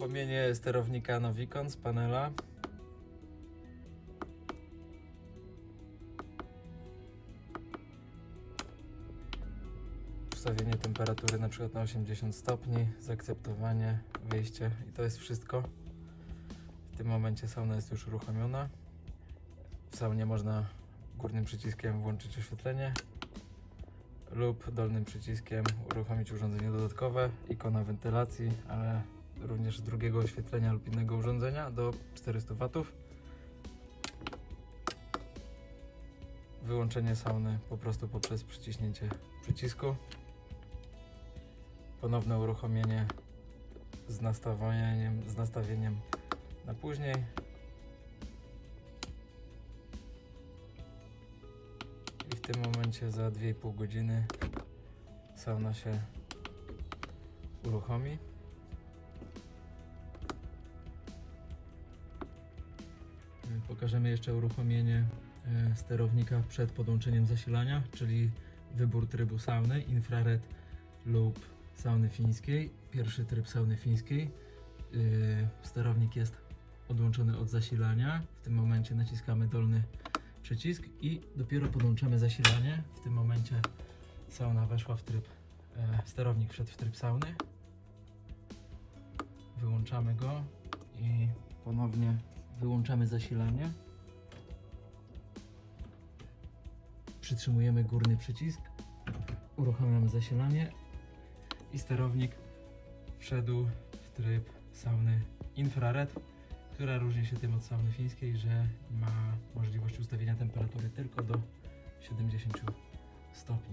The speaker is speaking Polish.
Uruchomienie sterownika Novicon z panela. Ustawienie temperatury na przykład na 80 stopni, zaakceptowanie, wyjście i to jest wszystko. W tym momencie sauna jest już uruchomiona. W saunie można górnym przyciskiem włączyć oświetlenie lub dolnym przyciskiem uruchomić urządzenie dodatkowe, ikona wentylacji, ale również drugiego oświetlenia lub innego urządzenia do 400 W. Wyłączenie sauny po prostu poprzez przyciśnięcie przycisku. Ponowne uruchomienie z nastawieniem, z nastawieniem na później. I w tym momencie za 2,5 godziny sauna się uruchomi. Pokażemy jeszcze uruchomienie e, sterownika przed podłączeniem zasilania, czyli wybór trybu sauny, infrared lub sauny fińskiej. Pierwszy tryb sauny fińskiej. Y, Sterownik jest odłączony od zasilania. W tym momencie naciskamy dolny przycisk i dopiero podłączamy zasilanie. W tym momencie sauna weszła w tryb, e, sterownik wszedł w tryb sauny. Wyłączamy go i ponownie wyłączamy zasilanie. Przytrzymujemy górny przycisk, uruchamiamy zasilanie i sterownik wszedł w tryb sauny infrared, która różni się tym od sauny fińskiej, że ma możliwość ustawienia temperatury tylko do 70 stopni.